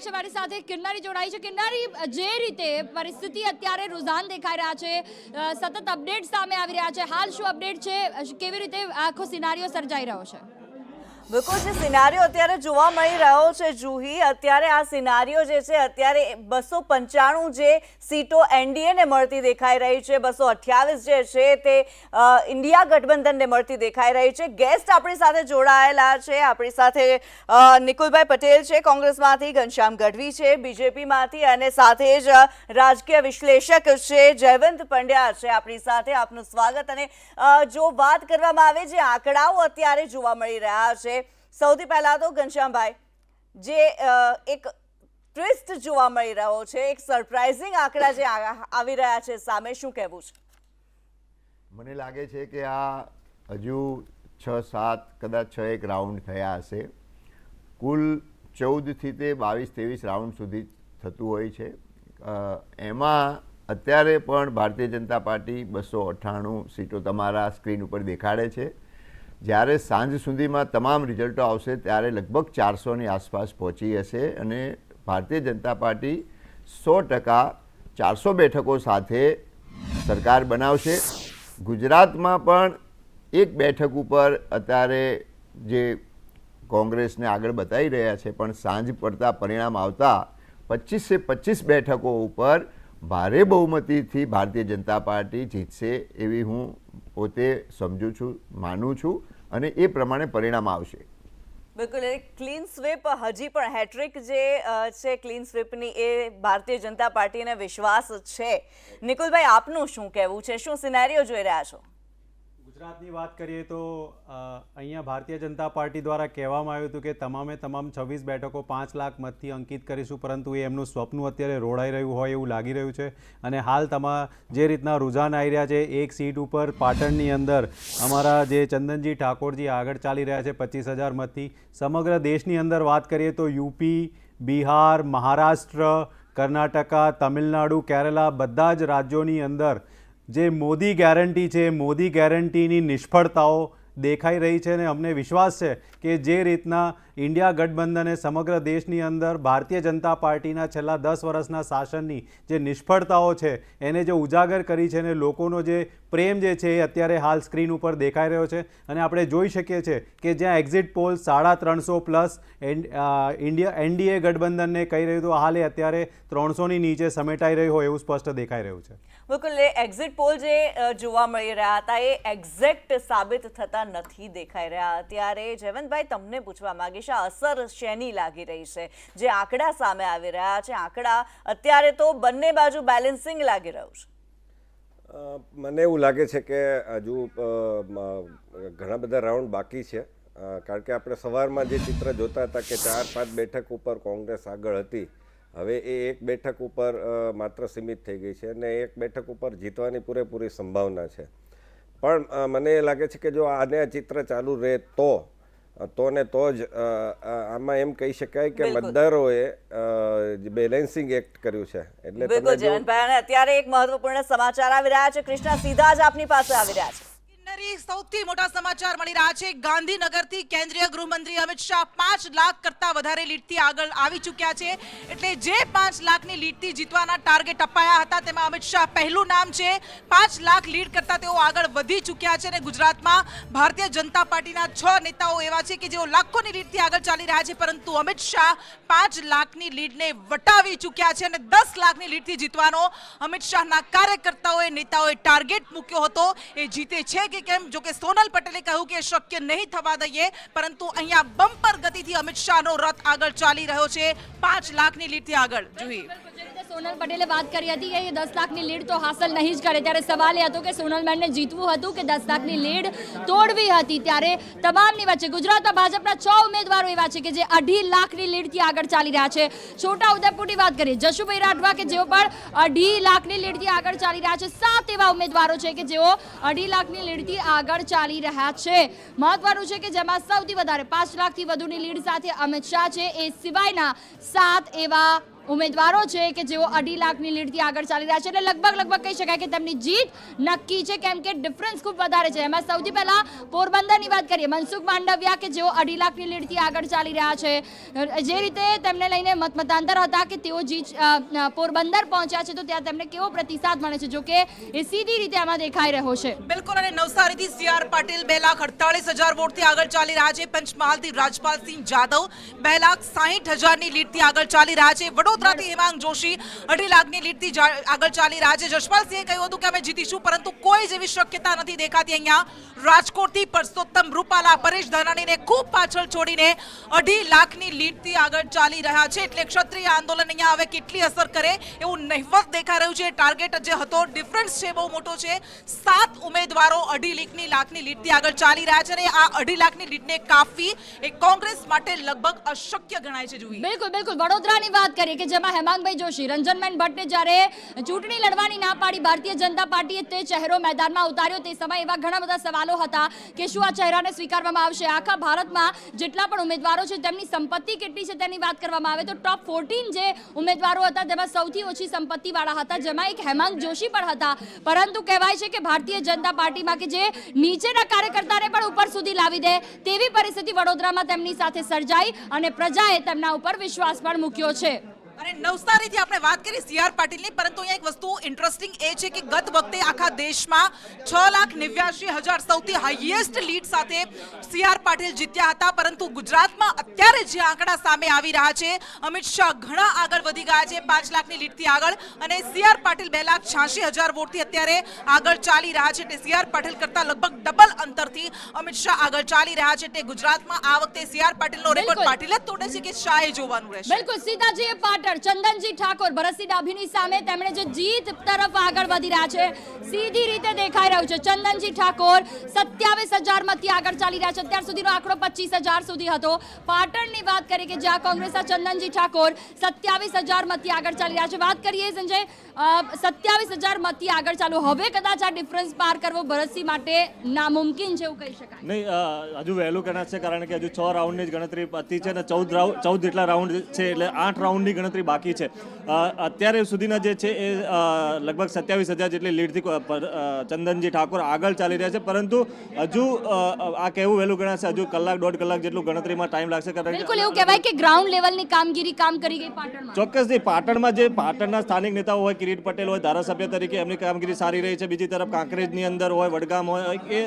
જોડાય છે, મારી સાથે કિન્નારી જોડાઈ છે. કિન્નારી જે રીતે પરિસ્થિતિ અત્યારે રુઝાન દેખાઈ રહ્યા છે સતત અપડેટ સામે આવી રહ્યા છે. હાલ શું અપડેટ છે? કેવી રીતે આખો સિનારીઓ સર્જાઈ રહ્યો છે? બિલકુલ, જે સિનારીઓ અત્યારે જોવા મળી રહ્યો છે, જુહી, અત્યારે આ સિનારીઓ જે છે, અત્યારે બસો પંચાણું જે સીટો એનડીએને મળતી દેખાઈ રહી છે, બસો અઠ્યાવીસ જે છે તે ઇન્ડિયા ગઠબંધનને મળતી દેખાઈ રહી છે. ગેસ્ટ આપણી સાથે જોડાયેલા છે, આપણી સાથે નિકુલભાઈ પટેલ છે, કોંગ્રેસમાંથી, ઘનશ્યામ ગઢવી છે, બીજેપીમાંથી અને સાથે જ રાજકીય વિશ્લેષક છે, જયવંત પંડ્યા છે આપણી સાથે. આપનું સ્વાગત અને જો વાત કરવામાં આવે, જે આંકડાઓ અત્યારે જોવા મળી રહ્યા છે સૌથી પહેલાં તો ઘનશ્યામભાઈ, જે એક ટ્વિસ્ટ જોવા મળી રહ્યો છે, એક સરપ્રાઇઝિંગ આંકડા જે આવી રહ્યા છે સામે, શું કહેવું છે? મને લાગે છે કે આ હજુ છ સાત, કદાચ છ એક રાઉન્ડ થયા હશે. કુલ ચૌદથી તે બાવીસ ત્રેવીસ રાઉન્ડ સુધી થતું હોય છે. એમાં અત્યારે પણ ભારતીય જનતા પાર્ટી બસો અઠ્ઠાણું સીટો તમારા સ્ક્રીન ઉપર દેખાડે છે. જ્યારે સાંજ સુધીમાં તમામ રિઝલ્ટો આવશે ત્યારે લગભગ ચારસોની આસપાસ પહોંચી હશે અને ભારતીય જનતા પાર્ટી સો ટકા ચારસો બેઠકો સાથે સરકાર બનાવશે. ગુજરાતમાં પણ એક બેઠક ઉપર અત્યારે જે કોંગ્રેસને આગળ બતાવી રહ્યા છે, પણ સાંજ પડતા પરિણામ આવતા પચીસે પચીસ બેઠકો ઉપર ભારે બહુમતીથી ભારતીય જનતા પાર્ટી જીતશે એવી હું પોતે સમજુ છું, માનું છું અને એ પ્રમાણે પરિણામ આવશે. બિલકુલ ક્લીન સ્વીપ હજી પણ હેટ્રિક જે છે, ક્લીન સ્વીપની એ ભારતીય જનતા પાર્ટીને વિશ્વાસ છે. નિકુલભાઈ, આપનું શું કહેવું છે? શું સિનેરિયો જોઈ રહ્યા છો? ગુજરાતની વાત કરીએ તો અહીંયા ભારતીય જનતા પાર્ટી દ્વારા કહેવામાં આવ્યું હતું કે તમામે તમામ છવ્વીસ બેઠકો પાંચ લાખ મતથી અંકિત કરીશું, પરંતુ એ એમનું સ્વપ્ન અત્યારે રોડાઈ રહ્યું હોય એવું લાગી રહ્યું છે. અને હાલ તમા જે રીતના રુઝાન આવી રહ્યા છે, એક સીટ ઉપર પાટણની અંદર અમારા જે ચંદનજી ઠાકોરજી આગળ ચાલી રહ્યા છે પચીસ હજાર મતથી. સમગ્ર દેશની અંદર વાત કરીએ તો યુપી, બિહાર, મહારાષ્ટ્ર, કર્ણાટકા, તમિલનાડુ, કેરલા બધા જ રાજ્યોની અંદર જે મોદી ગેરંટી છે, મોદી ગેરંટીની નિષ્ફળતાઓ દેખાઈ રહી છે અને અમને વિશ્વાસ છે કે જે રીતના ઇન્ડિયા ગઠબંધને સમગ્ર દેશની અંદર ભારતીય જનતા પાર્ટીના છેલ્લા દસ વર્ષના શાસનની જે નિષ્ફળતાઓ છે, એને જે ઉજાગર કરી છે અને લોકોનો જે પ્રેમ જે છે એ અત્યારે હાલ સ્ક્રીન ઉપર દેખાઈ રહ્યો છે. અને આપણે જોઈ શકીએ છીએ કે જ્યાં એક્ઝિટ પોલ સાડા ત્રણસો પ્લસ ઇન્ડિયા એનડીએ ગઠબંધનને કહી રહ્યું હતું, હાલ એ અત્યારે ત્રણસોની નીચે સમેટાઈ રહ્યું હોય એવું સ્પષ્ટ દેખાઈ રહ્યું છે. બિલકુલ એક્ઝિટ પોલ જે જોવા મળી રહ્યા હતા એ એક્ઝેક્ટ સાબિત થતા નથી દેખાઈ રહ્યા. ત્યારે જયવંતભાઈ, તમને પૂછવા માંગીશ આ અસર શેની લાગી રહી છે? જે આંકડા સામે આવી રહ્યા છે, આંકડા અત્યારે તો બંને બાજુ બેલેન્સિંગ લાગી રહ્યું છે. મને એવું લાગે છે કે હજુ ઘણા બધા રાઉન્ડ બાકી છે. કારણ કે આપણે સવારમાં જે ચિત્ર જોતા હતા કે ચાર, પાંચ બેઠક ઉપર કોંગ્રેસ આગળ હતી, હવે એ એક બેઠક ઉપર માત્ર સીમિત થઈ ગઈ છે અને એક બેઠક ઉપર જીતવાની પૂરેપૂરી સંભાવના છે. પણ મને એ લાગે છે કે જો આને ચિત્ર ચાલુ રહે તો તો ને તો જ આમાં એમ કહી શકાય કે. મતદારોએ બેલેન્સિંગ એક્ટ કર્યું છે. એટલે અત્યારે એક મહત્વપૂર્ણ સમાચાર આવી રહ્યા છે. કૃષ્ણા સીધા જ આપની પાસે આવી રહ્યા છે. સૌથી મોટા સમાચાર મળી રહ્યા છે. ગાંધીનગરથી કેન્દ્રીય ગૃહમંત્રી અમિત શાહ પાંચ લાખ કરતા વધારે લીડથી આગળ આવી ચૂક્યા છે. એટલે જે પાંચ લાખની લીટથી જીતવાના ટાર્ગેટ અપાયા હતા, તેમાં અમિત શાહ પહેલું નામ છે. પાંચ લાખ લીડ કરતા તેઓ આગળ વધી ચૂક્યા છે અને ગુજરાતમાં ભારતીય જનતા પાર્ટીના છ નેતાઓ એવા છે કે જેઓ લાખોની લીડથી આગળ ચાલી રહ્યા છે. પરંતુ અમિત શાહ પાંચ લાખની લીડને વટાવી ચૂક્યા છે અને દસ લાખની લીડથી જીતવાનો અમિત શાહના કાર્યકર્તાઓએ, નેતાઓએ ટાર્ગેટ મૂક્યો હતો. એ જીતે છે કે કેમ? જો કે સોનલ પટેલે કહ્યું કે શક્ય નહીં થવા દઈએ, પરંતુ અહીંયા બમ્પર ગતિથી અમિત શાહનો રથ આગળ ચાલી રહ્યો છે. પાંચ લાખની લીટથી આગળ. જોઈએ સોનલ પટેલે વાત કરી હતી કે દસ લાખની લીડ તો હાંસલ નહીં જ કરે. ત્યારે સવાલ એ હતો કે સોનલબેનને જીતવું હતું કે દસ લાખની લીડ તોડવી હતી? ત્યારે તમામની વચ્ચે ગુજરાતમાં ભાજપના છ ઉમેદવારો એવા છે કે જે અઢી લાખની લીડથી આગળ ચાલી રહ્યા છે. છોટા ઉદેપુરની વાત કરીએ. જશુભાઈ રાઠવા કે જેઓ પણ અઢી લાખની લીડથી આગળ ચાલી રહ્યા છે, સાત એવા ઉમેદવારો છે કે જેઓ અઢી લાખની લીડથી આગળ ચાલી રહ્યા છે. મહત્વનું છે કે જેમાં સૌથી વધારે પાંચ લાખથી વધુની લીડ સાથે અમિત શાહ છે. એ સિવાયના સાત એવા ઉમેદવારો છે કે જેઓ અઢી લાખની લીડથી આગળ ચાલી રહ્યા છે એટલે લગભગ લગભગ કહી શકાય કે તેમની જીત નક્કી છે કેમ કે ડિફરન્સ ખૂબ વધારે છે. એમાં સૌથી પહેલા પોરબંદરની વાત કરીએ. મનસુખ માંડવિયા કે જેઓ અઢી લાખની લીડથી આગળ ચાલી રહ્યા છે, જે રીતે તેમને લઈને મતમતાંતર હતા કે તેઓ જીત પોરબંદર પહોંચ્યા છે, તો ત્યાં તેમને કેવો પ્રતિસાદ મળે છે? જો કે એ સીધી રીતે આમાં દેખાઈ રહ્યો છે. બિલકુલ, અને નવસારીથી સી આર પાટીલ બે લાખ અડતાલીસ હજાર વોટથી આગળ ચાલી રહ્યા છે. પંચમહાલથી રાજપાલસિંહ જાદવ બે લાખ સાહીઠ હજારની લીડથી આગળ ચાલી રહ્યા છે. વડોદરાથી હેમાંગ જોશી અઢી લાખની લીડથી આગળ ચાલી રહ્યા છે. જશપાલસિંહે કહ્યું હતું કે અમે જીતીશું, પરંતુ કોઈ જેવી શક્યતા નથી દેખાતી અહીંયા. રાજકોટથી પરસોત્તમ રૂપાલા, પરેશ ધાનાણીને ખૂબ પાછળ છોડીને અઢી લાખની લીડથી આગળ ચાલી રહ્યા છે. એટલે ક્ષત્રિય આંદોલન અહીંયા હવે કેટલી અસર કરે એવું નહિવત દેખાઈ રહ્યું છે. ટાર્ગેટ જે હતો, ડિફરન્સ છે બહુ મોટો છે. સાત ઉમેદવારો અઢી લાખની લાખની લીડથી આગળ ચાલી રહ્યા છે અને આ અઢી લાખની લીડને કાપવી એ કોંગ્રેસ માટે લગભગ અશક્ય ગણાય છે. જુવી બિલકુલ બિલકુલ. વડોદરાની વાત કરીએ કે જેમાં હેમાંગભાઈ જોશી, રંજનબેન ભટ્ટે જ્યારે ચૂંટણી લડવાની ના પાડી, ભારતીય જનતા પાર્ટીએ તે ચહેરો મેદાનમાં ઉતાર્યો. તે સમયે એવા ઘણા બધા સવાલો હતા કે શું આ ચહેરાને સ્વીકારવામાં આવશે? આખા ભારતમાં જેટલા પણ ઉમેદવારો છે, તેમની સંપત્તિ કેટલી છે તેની વાત કરવામાં આવે. તો ટોપ ફોર્ટીન જે ઉમેદવારો હતા, તેમાં સૌથી ઓછી સંપત્તિવાળા હતા, જેમાં એક હેમાંગ જોશી પણ હતા. પરંતુ કહેવાય છે કે ભારતીય જનતા પાર્ટીમાં કે જે નીચેના કાર્યકર્તાને પણ ઉપર સુધી લાવી દે, તેવી પરિસ્થિતિ વડોદરામાં તેમની સાથે સર્જાઈ અને પ્રજાએ તેમના ઉપર વિશ્વાસ પણ મૂક્યો છે. નવસારીથી આપણે વાત કરી સીઆર પાટીલની પરંતુ અહીંયા એક વસ્તુ ઇન્ટરેસ્ટિંગ એ છે કે ગત વખતે આખા દેશમાં છ લાખ નેવ્યાસી હજાર સૌથી હાઈએસ્ટ લીડ સાથે સીઆર પાટીલ જીત્યા હતા પરંતુ ગુજરાતમાં અત્યારે જે આંકડા સામે આવી રહ્યા છે અમિત શાહ ઘણા આગળ વધી ગયા છે પાંચ લાખની લીડથી આગળ અને સીઆર પાટીલ બે લાખ છ્યાસી હજાર વોટથી અત્યારે આગળ ચાલી રહ્યા છે એટલે સીઆર પાટીલ કરતા લગભગ ડબલ અંતરથી અમિત શાહ આગળ ચાલી રહ્યા છે એટલે ગુજરાતમાં આ વખતે સીઆર પાટીલનો રેકોર્ડ પાટીલ જ તોડે છે કે શાહે જોવાનું રહેશે? બિલકુલ સીતાજી પાટણ ચંદનજી ઠાકોર, ભરતસિંહ ડાભીની સામે તેમણે જે જીત તરફ આગળ વધી રહ્યા છે, સીધી રીતે દેખાઈ રહ્યું છે. ચંદનજી ઠાકોર સત્યાવીસ હજાર મતથી આગળ ચાલી રહ્યા છે. અત્યાર સુધીનો આંકડો પચીસ હજાર સુધી હતો. પાટણની વાત કરીએ કે જ્યાં કોંગ્રેસના ચંદનજી ઠાકોર સત્યાવીસ હજાર મતથી આગળ ચાલી રહ્યા છે. વાત કરીએ સંજય સત્યાવીસ હજાર મતથી આગળ ચાલુ. હવે કદાચ આ ડિફરન્સ પાર કરવો ભરતસિંહ માટે નામુમકિન છે એવું કહી શકાય. નહીં હજુ વહેલું ગણાશે કારણ કે હજુ છ રાઉન્ડની જ ગણતરી પતી છે અને ચૌદ રાઉન્ડ ચૌદ જેટલા રાઉન્ડ છે એટલે આઠ રાઉન્ડની ગણતરી બાકી છે. અત્યારે સુધીના જે છે એ લગભગ સત્યાવીસ હજાર જેટલી લીડથી કો- ચંદનજી ઠાકોર આગળ ચાલી રહ્યા છે. પરંતુ હજુ આ કહેવું વહેલું ગણાશે હજુ કલાક દોઢ કલાક જેટલું ગણતરીમાં ટાઈમ લાગશે. બિલકુલ એવું કહેવાય કે ગ્રાઉન્ડ લેવલની કામગીરી કામ કરી ગઈ પાટણમાં. ચોક્કસથી પાટણમાં જે પાટણના સ્થાનિક નેતાઓ હોય કિરીટ પટેલ હોય ધારાસભ્ય તરીકે એમની કામગીરી સારી રહી છે. બીજી તરફ કાંકરેજની અંદર હોય વડગામ હોય એ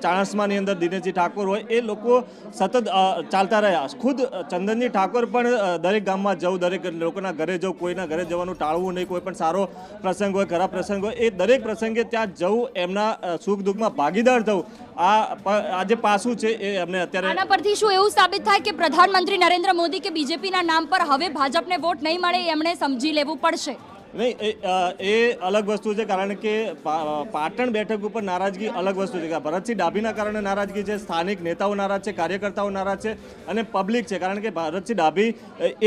ચાણસમાની અંદર દિનેશજી ઠાકોર હોય એ લોકો સતત ચાલતા રહ્યા. ખુદ ચંદનજી ઠાકોર પણ દરેક ગામમાં જવું દરેક લોકોના ઘરે જવું, કોઈના ઘરે જવાનું ટાળવું નહીં, કોઈ પણ સારો પ્રસંગ હોય, ખરાબ પ્રસંગ હોય, એ દરેક પ્રસંગે ત્યાં જવું, એમના સુખ દુઃખમાં ભાગીદાર થવું, આ આજે પાસું છે એ અમને અત્યારે આના પરથી શું એવું સાબિત થાય કે પ્રધાનમંત્રી નરેન્દ્ર મોદી કે બીજેપીના નામ પર હવે ભાજપને વોટ નહીં મળે, એમણે સમજી લેવું પડશે? નહીં એ એ અલગ વસ્તુ છે કારણ કે પાટણ બેઠક ઉપર નારાજગી અલગ વસ્તુ છે. કે ભરતસિંહ ડાભીના કારણે નારાજગી છે સ્થાનિક નેતાઓ નારાજ છે કાર્યકર્તાઓ નારાજ છે અને પબ્લિક છે. કારણ કે ભરતસિંહ ડાભી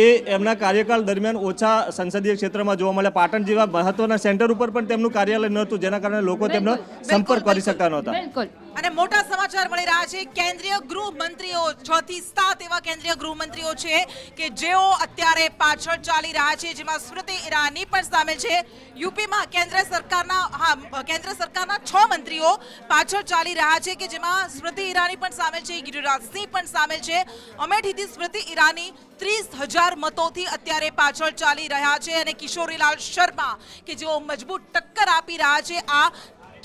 એ એમના કાર્યકાળ દરમિયાન ઓછા સંસદીય ક્ષેત્રમાં જોવા મળે પાટણ જેવા મહત્વના સેન્ટર ઉપર પણ તેમનું કાર્યાલય નહોતું જેના કારણે લોકો તેમનો સંપર્ક કરી શકતા નહોતા. બિલકુલ. અને મોટા સમાચાર મળી રહ્યા છે. કેન્દ્રીય ગૃહ મંત્રીઓ છ થી સાત એવા કેન્દ્રીય ગૃહમંત્રીઓ છે કે જેઓ અત્યારે પાછળ ચાલી રહ્યા છે, જેમાં સ્મૃતિ ઈરાની પણ સામેલ છે. યુપીમાં કેન્દ્ર સરકારના, હા, કેન્દ્ર સરકારના છ મંત્રીઓ પાછળ ચાલી રહ્યા છે કે જેમાં સ્મૃતિ ઈરાની પણ સામેલ છે ગિરિરાજસિંહ પણ સામેલ છે. અમેઠીથી સ્મૃતિ ઈરાની ત્રીસ હજાર મતોથી અત્યારે પાછળ ચાલી રહ્યા છે અને કિશોરીલાલ શર્મા, કે જેઓ મજબૂત ટક્કર આપી રહ્યા છે આ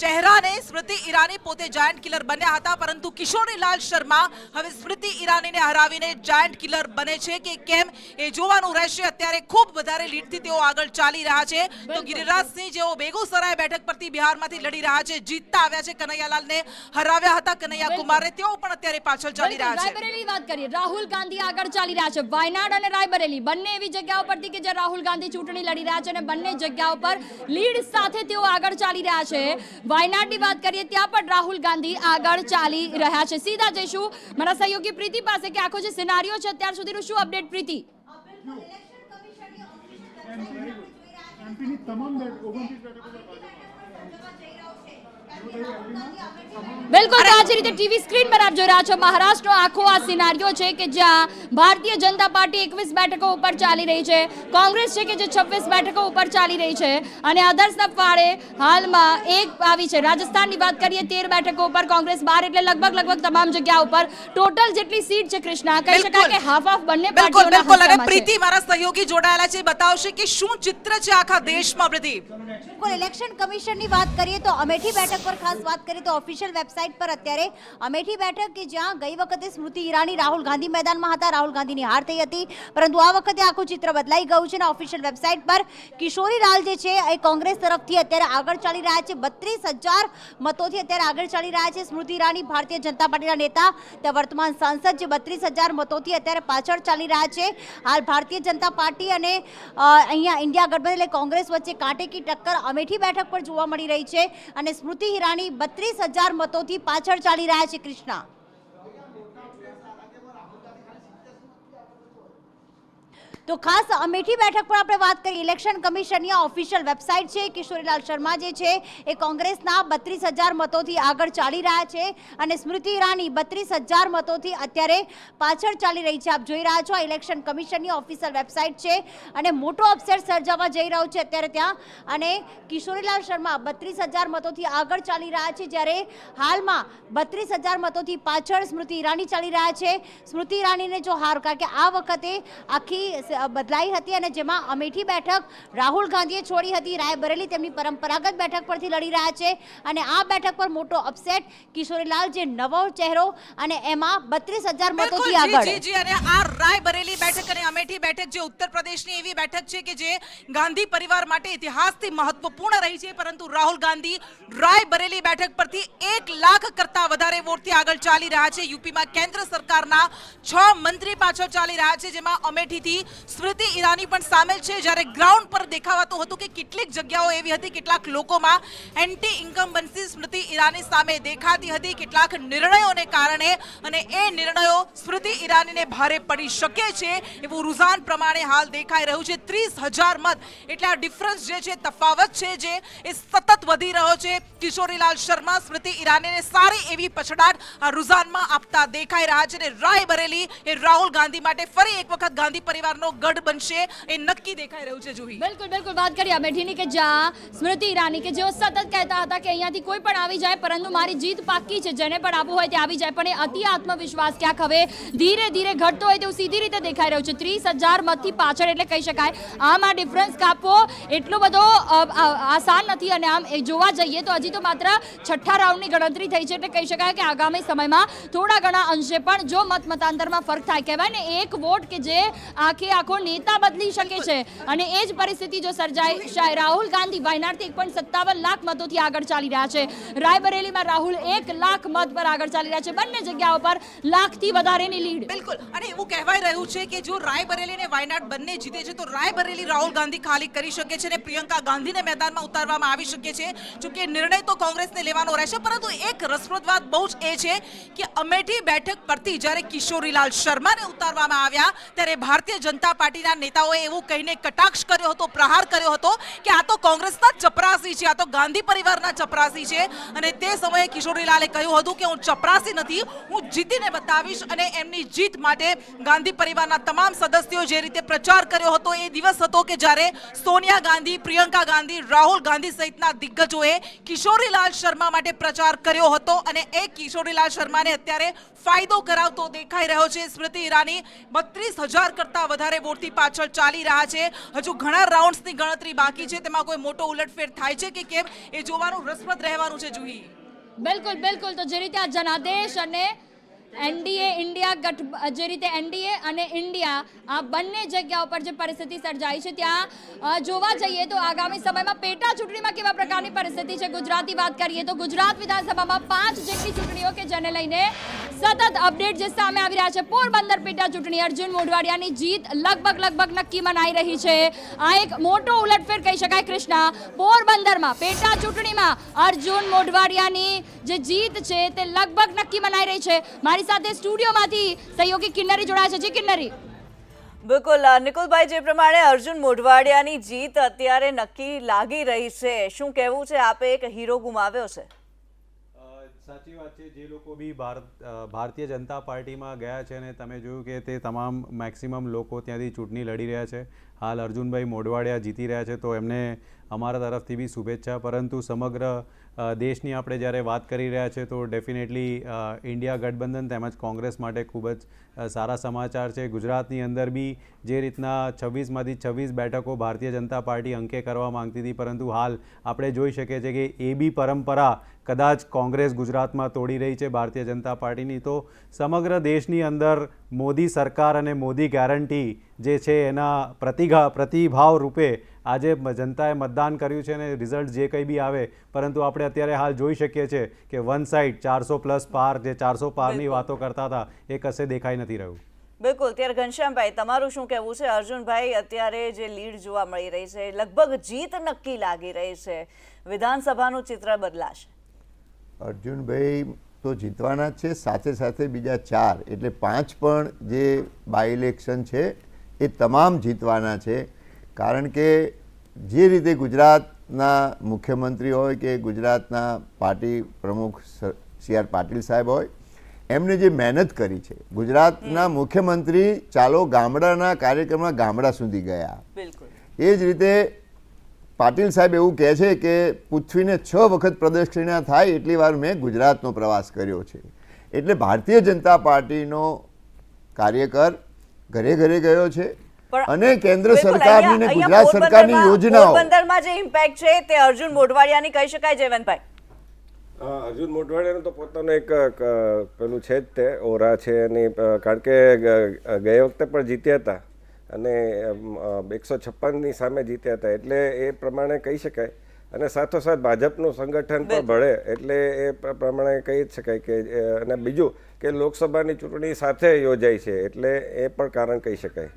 ચહેરાને સ્મૃતિ ઈરાની પોતે જાયન્ટ કિલર બન્યા હતા પરંતુ કિશોરીલાલ શર્મા હવે સ્મૃતિ ઈરાનીને હરાવીને જાયન્ટ કિલર બને છે કે કેમ એ જોવાનું રહેશે. અત્યારે ખૂબ વધારે લીડથી તેઓ આગળ ચાલી રહ્યા છે. તો ગિરિરાજસિંહ જેઓ બેગુસરાય બેઠક પરથી બિહારમાંથી લડી રહ્યા છે જીતતા આવ્યા છે કનૈયાલાલને હરાવ્યા હતા કનૈયા કુમારે તેઓ પણ અત્યારે પાછળ ચાલી રહ્યા છે. રાયબરેલી વાત કરીએ. રાહુલ ગાંધી આગળ ચાલી રહ્યા છે. વાયનાડ અને રાયબરેલી બંને એવી જગ્યાઓ પરથી કે જ્યાં રાહુલ ગાંધી ચૂંટણી લડી રહ્યા છે અને બંને જગ્યાઓ પર લીડ સાથે તેઓ આગળ ચાલી રહ્યા છે. વાયનાડની વાત કરીએ ત્યાં પણ રાહુલ ગાંધી આગળ ચાલી રહ્યા છે. સીધા જઈશું. મારા સહયોગી પ્રીતિ પાસે કે આખો જે સિનારીઓ છે અત્યાર સુધીનું શું અપડેટ પ્રીતિ? તમામ બિલકુલ તો રીતે ટીવી સ્ક્રીન પર આપ જોઈ રહ્યા છો મહારાષ્ટ્રનો આખો આ સિનારીઓ છે કે જ્યાં ભારતીય જનતા પાર્ટી એકવીસ બેઠકો ઉપર ચાલી રહી છે કોંગ્રેસ છે કે જે છવ્વીસ બેઠકો ઉપર ચાલી રહી છે અને અધર્સના ફાળે હાલમાં એક આવી છે. રાજસ્થાનની વાત કરીએ તેર બેઠકો ઉપર કોંગ્રેસ બાર એટલે લગભગ લગભગ તમામ જગ્યા ઉપર ટોટલ જેટલી સીટ છે કૃષ્ણા કહી શકાય કે હાફ હાફ બંને બિલકુલ બિલકુલ. અને પ્રીતિ મારા સહયોગી જોડાયેલા છે બતાવશે કે શું ચિત્ર છે આખા દેશમાં પ્રીતિ? બિલકુલ ઇલેક્શન કમિશનની વાત કરીએ તો અમેઠી બેઠક પર ખાસ વાત કરીએ તો ઓફિશિયલ વેબસાઇટ પર અત્યારે અમેઠી બેઠક કે જ્યાં ગઈ વખતે સ્મૃતિ ઈરાની રાહુલ ગાંધી મેદાનમાં હતા. રાહુલ ગાંધીની હાર થઈ હતી. પરંતુ આ વખતે આખું ચિત્ર બદલાઈ ગયું છે અને ઓફિશિયલ વેબસાઇટ પર કિશોરી લાલ જે છે એ કોંગ્રેસ તરફથી અત્યારે આગળ ચાલી રહ્યા છે. બત્રીસ હજાર મતોથી અત્યારે આગળ ચાલી રહ્યા છે સ્મૃતિ ઈરાની. ભારતીય જનતા પાર્ટીના નેતા ત્યાં વર્તમાન સાંસદ જે બત્રીસ હજાર મતોથી અત્યારે પાછળ ચાલી રહ્યા છે. હાલ ભારતીય જનતા પાર્ટી અને અહીંયા ઇન્ડિયા ગઠબંધન એટલે કોંગ્રેસ વચ્ચે કાંટેકી ટક્કર અમેઠી બેઠક પર જોવા મળી રહી છે અને સ્મૃતિ ઈરાની બત્રીસ હજાર મતોથી પાછળ ચાલી રહ્યા છે કૃષ્ણા. તો ખાસ અમેઠી બેઠક પર આપણે વાત કરીએ. ઇલેક્શન કમિશનની ઓફિશિયલ વેબસાઇટ છે, કિશોરીલાલ શર્મા જે છે, એ કોંગ્રેસના બત્રીસ હજાર મતોથી આગળ ચાલી રહ્યા છે અને સ્મૃતિ ઈરાની બત્રીસ હજાર મતોથી અત્યારે પાછળ ચાલી રહી છે. આપ જોઈ રહ્યા છો આ ઇલેક્શન કમિશનની ઓફિશિયલ વેબસાઇટ છે અને મોટો અપસેટ સર્જાવા જઈ રહ્યો છે અત્યારે ત્યાં. અને કિશોરીલાલ શર્મા બત્રીસ હજાર મતોથી આગળ ચાલી રહ્યા છે, જ્યારે હાલમાં બત્રીસ હજાર મતોથી પાછળ સ્મૃતિ ઈરાની ચાલી રહ્યા છે. સ્મૃતિ ઈરાનીને જો હાર કારણ કે આ વખતે આખી બદલાઈ હતી અને જેમાં અમેઠી બેઠક રાહુલ ગાંધીએ છોડી હતી. રાયબરેલી તેમની પરંપરાગત બેઠક પરથી લડી રહ્યા છે અને આ બેઠક પર મોટો અપસેટ કિશોરીલાલ જે નવો ચહેરો અને એમાં બત્રીસ હજાર મતોથી આગળ. અને આ રાયબરેલી બેઠક અને અમેઠી બેઠક જે ઉત્તર પ્રદેશની એવી બેઠક છે કે જે ગાંધી પરિવાર માટે ઇતિહાસથી મહત્વપૂર્ણ રહી છે પરંતુ રાહુલ ગાંધી રાયબરેલી બેઠક પરથી એક લાખ કરતા વધારે વોટથી આગળ ચાલી રહ્યા છે. યુપીમાં કેન્દ્ર સરકારના છ મંત્રી પાછળ ચાલી રહ્યા છે જેમાં અમેઠીથી સ્મૃતિ ઈરાની પણ સામેલ છે. જ્યારે ગ્રાઉન્ડ પર દેખાવાતું હતું કે કેટલીક જગ્યાઓ એવી હતી, કેટલાક લોકોમાં એન્ટી ઇન્કમ્બન્સી સ્મૃતિ ઈરાની સામે દેખાતી હતી. કેટલાક નિર્ણયોને કારણે અને એ નિર્ણયો સ્મૃતિ ઈરાનીને ભારે પડી શકે છે એવું રુઝાન પ્રમાણે હાલ દેખાઈ રહ્યું છે. ત્રીસ હજાર મત. એટલે આ ડિફરન્સ જે છે, તફાવત છે જે, એ સતત વધી રહ્યો છે. કિશોરીલાલ શર્મા સ્મૃતિ ઈરાનીને સારી એવી પછડાટ રુઝાનમાં આપતા દેખાઈ રહ્યા છે અને રાય બરેલી એ રાહુલ ગાંધી માટે ફરી એક વખત ગાંધી પરિવારનો ગઢ બનશે એ નક્કી દેખાઈ રહ્યું છે જુહી. બિલકુલ બિલકુલ. વાત કરીએ અમેઠીની કે જ્યાં સ્મૃતિ ઈરાની કે જેઓ સતત કહેતા હતા કે અહીંયાથી કોઈ પણ આવી જાય, પરંતુ મારી જીત પાક્કી છે. જેને પણ આવવું હોય તે આવી જાય, પણ એ અતિ આત્મવિશ્વાસ ક્યાંક હવે ધીરે ધીરે ઘટતો હોય તેવું સીધી રીતે દેખાઈ રહ્યું છે. ત્રીસ હજાર મતથી પાછળ એટલે કહી શકાય. આમ આ ડિફરન્સ કાપવો એટલો બધો આસાન નથી અને આમ જોવા જઈએ તો હજી તો માત્ર છઠ્ઠા રાઉન્ડની ગણતરી થઈ છે એટલે કહી શકાય કે આગામી સમયમાં થોડા ઘણા અંશે પણ જો મત મતાંતરમાં ફરક થાય. કહેવાય ને એક વોટ કે જે આખે આખો નેતા બદલી શકે છે. અને એ જ પરિસ્થિતિ જો સર્જાય રાહુલ ગાંધી વાયનાડથી એક પોઈન્ટ સત્તાવન લાખ મતોથી આગળ ચાલી રહ્યા છે. રાયબરેલીમાં રાહુલ એક લાખ મત પર આગળ ચાલી રહ્યા છે. બંને જગ્યાઓ પર લાખથી વધારેની લીડ. બિલકુલ. અને એવું કહેવાય રહ્યું છે કે જો રાયબરેલી અને વાયનાડ બંને જીતે છે, તો રાયબરેલી રાહુલ ગાંધી ખાલી કરી શકે છે અને પ્રિયંકા ગાંધીને મેદાનમાં ઉતારવામાં આવી શકે છે. જોકે નિર્ણય તો કોંગ્રેસને લેવાનો રહેશે, પરંતુ એક રસપ્રદ વાત બહુ જ એ છે કે અમેઠી બેઠક પરથી જ્યારે કિશોરીલાલ શર્માને ઉતારવામાં આવ્યા, ત્યારે ભારતીય જનતા પાર્ટીના નેતાઓએ એવું કહીને કટાક્ષ કર્યો હતો, પ્રહાર કર્યો હતો કે આ તો કોંગ્રેસના ચપરાસી છે, આ તો ગાંધી પરિવારના ચપરાસી છે. અને તે સમયે કિશોરીલાલે કહ્યું હતું કે હું ચપરાસી નથી, હું જીતીને બતાવીશ અને એમની જીત માટે ગાંધી પરિવારના તમામ સદસ્યો જે રીતે પ્રચાર કર્યો હતો એ દિવસ હતો કે જ્યારે સોનિયા ગાંધી, પ્રિયંકા ગાંધી, રાહુલ ગાંધી સહિતના દિગ્ગજોએ કિશોરીલાલ શર્મા માટે પ્રચાર કર્યો હતો અને એ કિશોરીલાલ શર્માને અત્યારે ફાયદો કરાવતો દેખાઈ રહ્યો છે. સ્મૃતિ ઈરાની બત્રીસ હજાર કરતા વધારે વોટથી પાછળ ચાલી રહ્યા છે. હજુ ઘણા રાઉન્ડ્સની ગણતરી બાકી છે. તેમાં કોઈ મોટો ઉલટફેર થાય છે કે કેમ? એ જોવાનું રસપ્રદ રહેવાનું છે, જુહી. બિલકુલ બિલકુલ. તો જે રીતે આ જનાદેશ અને એનડીએ, ઇન્ડિયા ગઠ, જે રીતે એનડીએ અને ઇન્ડિયા આ બંને જગ્યા ઉપર જે પરિસ્થિતિ સર્જાઈ છે, ત્યાં જોવા જઈએ તો આગામી સમયમાં પેટા ચૂંટણીમાં કેવા પ્રકારની પરિસ્થિતિ છે ગુજરાતની વાત કરીએ તો ગુજરાત વિધાનસભામાં પાંચ જેટલી ચૂંટણીઓ કે જેને લઈને સતત અપડેટ જે સામે આવી રહ્યા છે, પોરબંદર પેટા ચૂંટણી, અર્જુન મોઢવાડિયાની જીત લગભગ લગભગ નક્કી મનાઈ રહી છે. આ એક મોટો ઉલટફેર કહી શકાય, કૃષ્ણા. પોરબંદરમાં પેટા ચૂંટણીમાં અર્જુન મોઢવાડિયાની જે જીત છે, તે લગભગ નક્કી મનાઈ રહી છે. મારી સાથે સ્ટુડિયોમાંથી સહયોગી કિન્નરી જોડાયા છે. જી કિન્નરી. બિલકુલ નિકુલભાઈ જે પ્રમાણે અર્જુન મોઢવાડિયાની જીત અત્યારે નક્કી લાગી રહી છે. શું કહેવું છે? આપે એક હીરો ગુમાવ્યો છે. સાચી વાત છે. જે લોકો બી ભારત ભારતીય જનતા પાર્ટીમાં ગયા છે અને તમે જોયું કે તે તમામ મેક્સિમમ લોકો ત્યાંથી ચૂંટણી લડી રહ્યા છે. હાલ અર્જુનભાઈ મોઢવાડિયા જીતી રહ્યા છે તો એમને અમારા તરફથી બી શુભેચ્છા. પરંતુ સમગ્ર દેશની આપણે જ્યારે વાત કરી રહ્યા છે, તો ડેફિનેટલી ઇન્ડિયા ગઠબંધન તેમજ કોંગ્રેસ માટે ખૂબ જ સારા સમાચાર છે. ગુજરાતની અંદર બી જે રીતના છવ્વીસમાંથી છવ્વીસ બેઠકો ભારતીય જનતા પાર્ટી અંકે કરવા માંગતી હતી, પરંતુ હાલ આપણે જોઈ શકીએ છીએ કે એ બી પરંપરા કદાચ કોંગ્રેસ ગુજરાતમાં તોડી રહી છે ભારતીય જનતા પાર્ટીની. તો સમગ્ર દેશની અંદર મોદી સરકાર અને મોદી ગેરંટી જે છે, એના પ્રતિઘા, પ્રતિભાવ રૂપે આજે જનતાએ મતદાન કર્યું છે અને રિઝલ્ટ જે કંઈ બી આવે પરંતુ આપણે અત્યારે હાલ જોઈ શકીએ છીએ કે વન સાઇડ ચારસો પ્લસ પાર જે ચારસો પારની વાતો કરતા હતા એ કશે દેખાઈ નથી રહ્યું. બિલકુલ. ત્યારે ઘનશ્યામભાઈ તમારું શું કહેવું છે? અર્જુનભાઈ અત્યારે જે લીડ જોવા મળી રહી છે લગભગ જીત નક્કી લાગી રહી છે. વિધાનસભાનું ચિત્ર બદલાશે. અર્જુનભાઈ તો જીતવાના જ છે સાથે સાથે બીજા ચાર એટલે પાંચ પણ જે બાય ઇલેક્શન છે એ તમામ જીતવાના છે. કારણ કે જે રીતે ગુજરાતના મુખ્યમંત્રી હોય કે ગુજરાતના પાર્ટી પ્રમુખ સી આર પાટીલ સાહેબ હોય એમને જે મહેનત કરી છે ગુજરાતના મુખ્યમંત્રી ચાલો ગામડાના કાર્યક્રમમાં ગામડા સુધી ગયા. એ જ રીતે પાટીલ સાહેબ એવું કહે છે કે પૃથ્વીને છ વખત પ્રદક્ષિણા થાય એટલી વાર મેં ગુજરાતનો પ્રવાસ કર્યો છે. એટલે ભારતીય જનતા પાર્ટીનો કાર્યકર ઘરે ઘરે ગયો છે અને કેન્દ્ર સરકારની અને ગુજરાત સરકારની યોજનાઓ. પોરબંદરમાં જે ઇમ્પેક્ટ છે તે અર્જુન મોઢવાડિયાની કહી શકાય જયવંતભાઈ? અર્જુન મોઢવાડિયાનું તો પોતાનું એક પેલું છે જ તે ઓરા છે અને કારણ કે ગયે વખતે પણ જીત્યા હતા અને એકસો છપ્પનની સામે જીત્યા હતા. એટલે એ પ્રમાણે કહી શકાય. અને સાથોસાથ ભાજપનું સંગઠન પણ ભળે. એટલે એ પ્રમાણે કહી જ શકાય કે અને બીજું કે લોકસભાની ચૂંટણી સાથે યોજાય છે. એટલે એ પણ કારણ કહી શકાય.